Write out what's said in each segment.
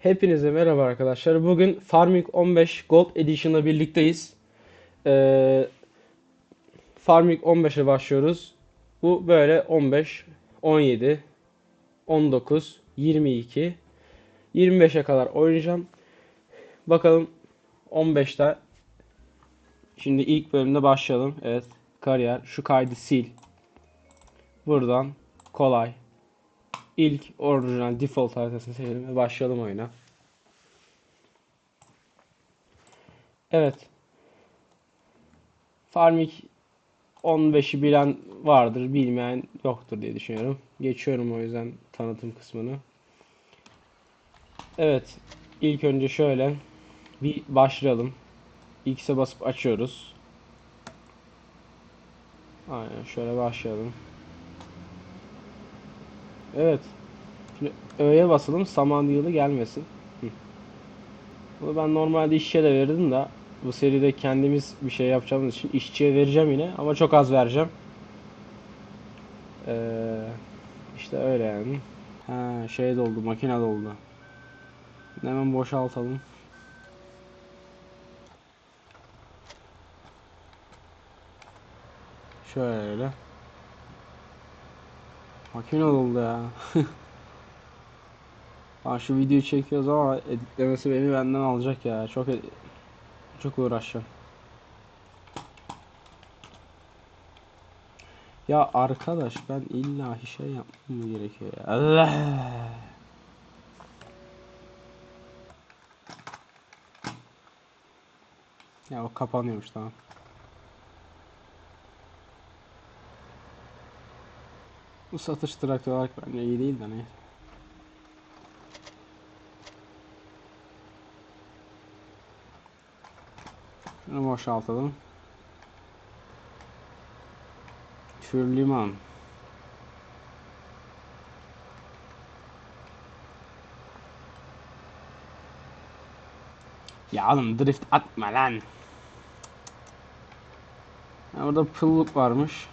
Hepinize merhaba arkadaşlar. Bugün Farming 15 Gold Edition'la birlikteyiz. Ee, Farming 15'e başlıyoruz. Bu böyle 15, 17, 19, 22, 25'e kadar oynayacağım. Bakalım 15'te. Şimdi ilk bölümde başlayalım. Evet, kariyer. Şu kaydı sil. Buradan kolay. İlk orijinal default haritasını seçelim ve başlayalım oyuna. Evet. Farming 15'i bilen vardır, bilmeyen yoktur diye düşünüyorum. Geçiyorum o yüzden tanıtım kısmını. Evet. İlk önce şöyle bir başlayalım. X'e basıp açıyoruz. Aynen şöyle başlayalım. Evet. Şimdi Ö'ye basalım saman yılı gelmesin. Bunu ben normalde işçiye de verirdim de bu seride kendimiz bir şey yapacağımız için işçiye vereceğim yine ama çok az vereceğim. Ee, işte öyle yani. Ha, şey doldu, makine doldu. Hemen boşaltalım. Şöyle. Makine doldu ya. Aa, şu videoyu çekiyoruz ama editlemesi beni benden alacak ya. Çok e- çok uğraşacağım. Ya arkadaş ben illa şey yapmam gerekiyor ya? Allah. Ya o kapanıyormuş tamam. Bu satış traktör olarak bence iyi değil de ne? Şunu boşaltalım. Liman. Ya oğlum drift atma lan. Ha, orada pılluk varmış.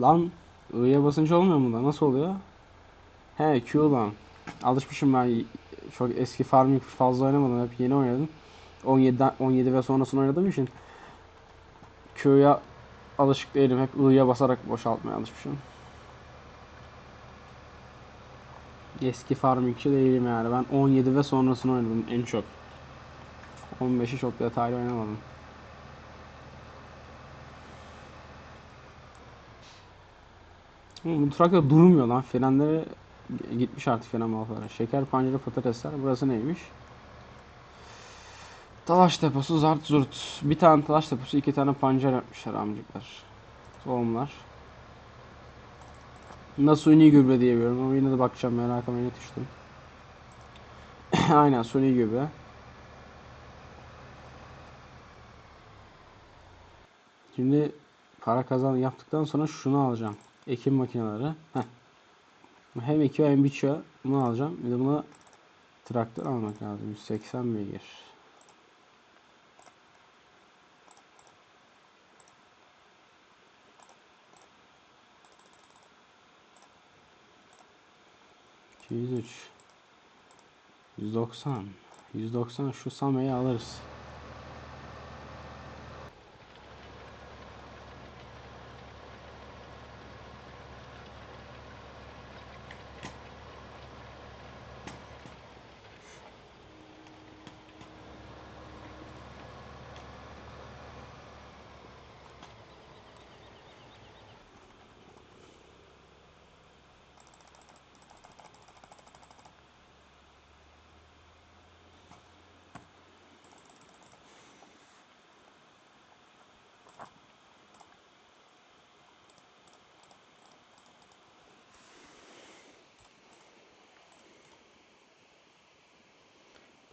Lan I'ya basınca olmuyor mu da? Nasıl oluyor? He Q lan. Alışmışım ben. Çok eski Farming fazla oynamadım. Hep yeni oynadım. 17 17 ve sonrasını oynadığım için Q'ya alışık değilim. Hep I'ya basarak boşaltmaya alışmışım. Eski Farming'ci değilim yani. Ben 17 ve sonrasını oynadım en çok. 15'i çok detaylı oynamadım. Bu traktör durmuyor lan. Frenleri gitmiş artık fren malfaları. Şeker pancarı patatesler. Burası neymiş? Talaş deposu zart zurt. Bir tane talaş deposu, iki tane pancar yapmışlar amcıklar. Tohumlar. Nasıl suni gübre diyebiliyorum ama yine de bakacağım merakıma yine düştüm. Aynen suni gübre. Şimdi para kazan yaptıktan sonra şunu alacağım. Ekim makineleri. Heh. Hem ekiyor hem biçiyor. Bunu alacağım. Bir de buna traktör almak lazım. 180 beygir. %103 190 190 şu Same'yi alırız.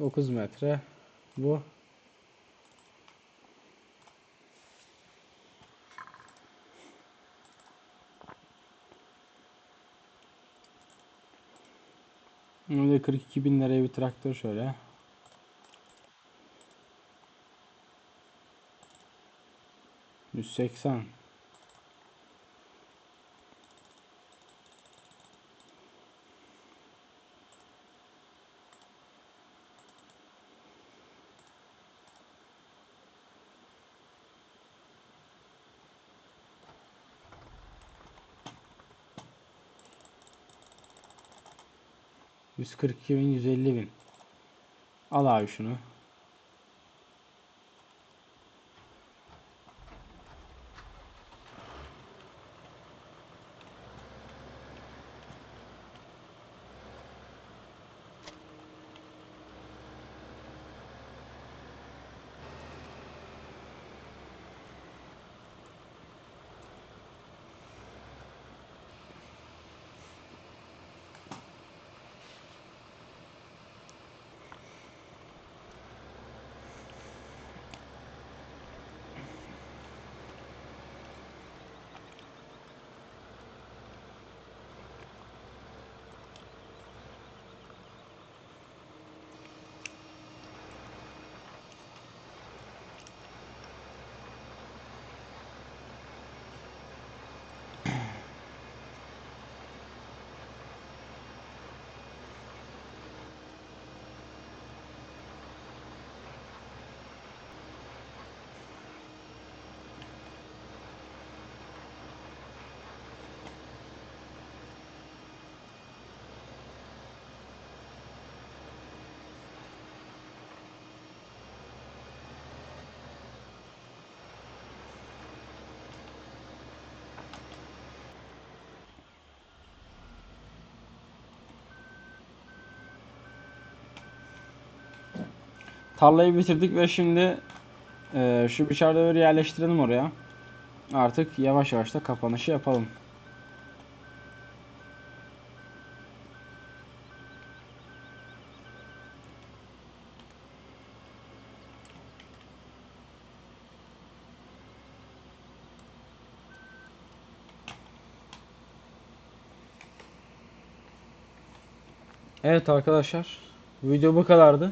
Dokuz metre bu. Öyle 42 bin liraya bir traktör şöyle. Yüz seksen. Yüz kırk iki bin, yüz elli bin. Al abi şunu. Tarlayı bitirdik ve şimdi eee, şu biçerdeleri yerleştirelim oraya. Artık yavaş yavaş da kapanışı yapalım. Evet arkadaşlar, video bu kadardı.